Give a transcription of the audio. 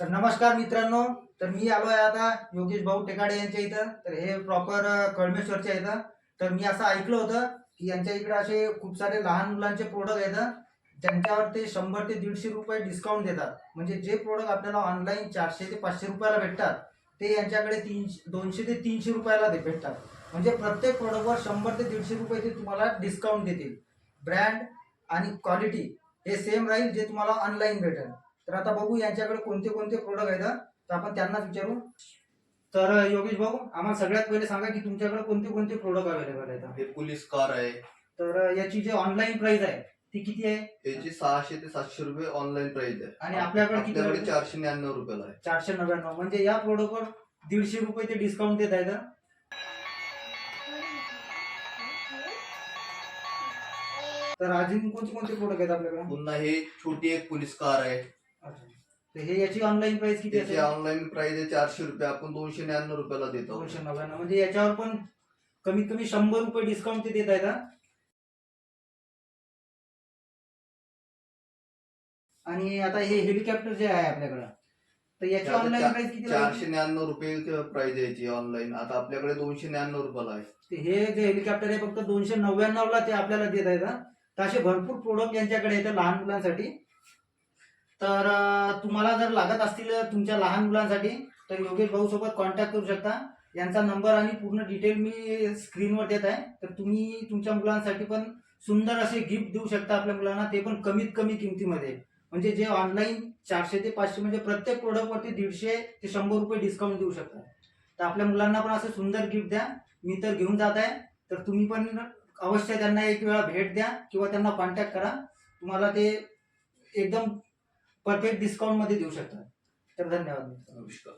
तर नमस्कार मित्रांनो तर मी आलो आहे आता योगेश भाऊ टेकाडे यांच्या इथं. तर हे प्रॉपर कळमेश्वरच्या इथं. तर मी असं ऐकलं होतं की यांच्या इकडे असे खूप सारे लहान मुलांचे प्रोडक्ट आहेत त्यांच्यावर ते शंभर ते दीडशे रुपये डिस्काउंट देतात. म्हणजे जे प्रोडक्ट आपल्याला ऑनलाईन चारशे ते पाचशे रुपयाला भेटतात ते यांच्याकडे तीनशे दोनशे ते तीनशे रुपयाला भेटतात. म्हणजे प्रत्येक प्रोडक्टवर शंभर ते दीडशे रुपये ते तुम्हाला डिस्काउंट देतील. ब्रँड आणि क्वालिटी हे सेम राहील जे तुम्हाला ऑनलाईन भेटेल. तर आता बघू यांच्याकडे कोणते कोणते प्रोडक्ट आहेत तर आपण त्यांनाच विचारू. तर योगेश भाऊ आम्हाला सगळ्यात पहिले सांगा की तुमच्याकडे कोणते कोणते प्रोडक्ट अवेलेबल आहेत हे? पोलीस कार आहे. तर याची जी ऑनलाईन प्राइस आहे ती किती आहे? त्याची सहाशे ते सातशे रुपये ऑनलाईन प्राइस आहे. आणि आपल्याकडे किती आहे? चारशे नव्याण्णव रुपयाला आहे. चारशे नव्याण्णव. म्हणजे या प्रोडक्टवर दीडशे रुपये ते डिस्काउंट देत आहेत तर अजून कोणते कोणते प्रोडक्ट आहेत आपल्याकडे? पुन्हा हे छोटी एक पोलीस कार आहे. तर हे याची ऑनलाईन प्राइस किती त्याची असेल? ऑनलाईन प्राइस आहे चारशे रुपये. आपण दोनशे नव्याण्णव रुपयाला देतो. दोनशे नव्याण्णव. म्हणजे याच्यावर पण कमीत कमी शंभर रुपये डिस्काउंट ते देत आहेत हा. आणि आता हे हेलिकॉप्टर जे आहे आपल्याकडं तर याची आता ऑनलाईन चा- प्राइस किती चारशे लागेल? नव्याण्णव रुपये प्राइस आहे याची ऑनलाईन आता आपल्याकडे दोनशे नव्याण्णव रुपयाला आहे. ते हे जे हेलिकॉप्टर आहे फक्त दोनशे नव्याण्णव ला ते आपल्याला देत आहेत हा. तर असे भरपूर प्रोडक्ट यांच्याकडे येतात लहान मुलांसाठी. तर तुम्हाला जर लागत असतील तुमच्या लहान मुलांसाठी तर योगेश भाऊ सोबत कॉन्टॅक्ट करू शकता. यांचा नंबर आणि पूर्ण डिटेल मी स्क्रीनवर देत आहे. तर तुम्ही तुमच्या मुलांसाठी पण सुंदर असे गिफ्ट देऊ शकता आपल्या मुलांना. ते पण कमीत कमी किमतीमध्ये. म्हणजे जे ऑनलाईन चारशे ते पाचशे म्हणजे प्रत्येक प्रोडक्टवरती दीडशे ते शंभर रुपये डिस्काउंट देऊ शकता. तर आपल्या मुलांना पण असं सुंदर गिफ्ट द्या. मी तर घेऊन जात आहे. तर तुम्ही पण अवश्य त्यांना एक वेळा भेट द्या किंवा त्यांना कॉन्टॅक्ट करा. तुम्हाला ते एकदम परफेक्ट डिस्काउंटमध्ये देऊ शकतात तर धन्यवाद नमस्कार.